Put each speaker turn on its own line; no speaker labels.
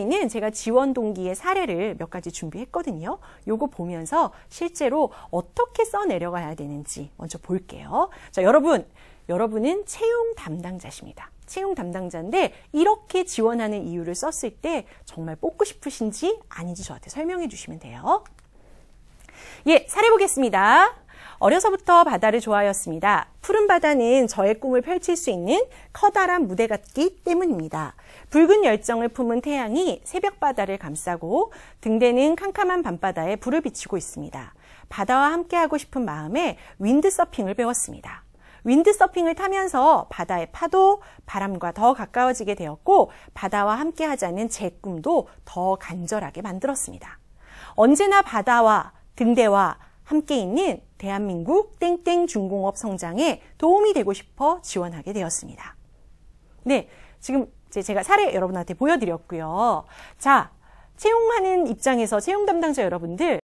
있는 제가 지원 동기의 사례를 몇 가지 준비했거든요. 요거 보면서 실제로 어떻게 써 내려가야 되는지 먼저 볼게요. 자, 여러분, 여러분은 채용 담당자십니다. 채용 담당자인데 이렇게 지원하는 이유를 썼을 때 정말 뽑고 싶으신지 아닌지 저한테 설명해 주시면 돼요. 예, 사례 보겠습니다. 어려서부터 바다를 좋아하였습니다. 푸른 바다는 저의 꿈을 펼칠 수 있는 커다란 무대 같기 때문입니다. 붉은 열정을 품은 태양이 새벽 바다를 감싸고 등대는 캄캄한 밤바다에 불을 비추고 있습니다. 바다와 함께하고 싶은 마음에 윈드서핑을 배웠습니다. 윈드서핑을 타면서 바다의 파도, 바람과 더 가까워지게 되었고 바다와 함께 하자는 제 꿈도 더 간절하게 만들었습니다. 언제나 바다와 등대와 함께 있는 대한민국 땡땡 중공업 성장에 도움이 되고 싶어 지원하게 되었습니다. 네, 지금 제가 사례 여러분한테 보여드렸고요. 자, 채용하는 입장에서 채용 담당자 여러분들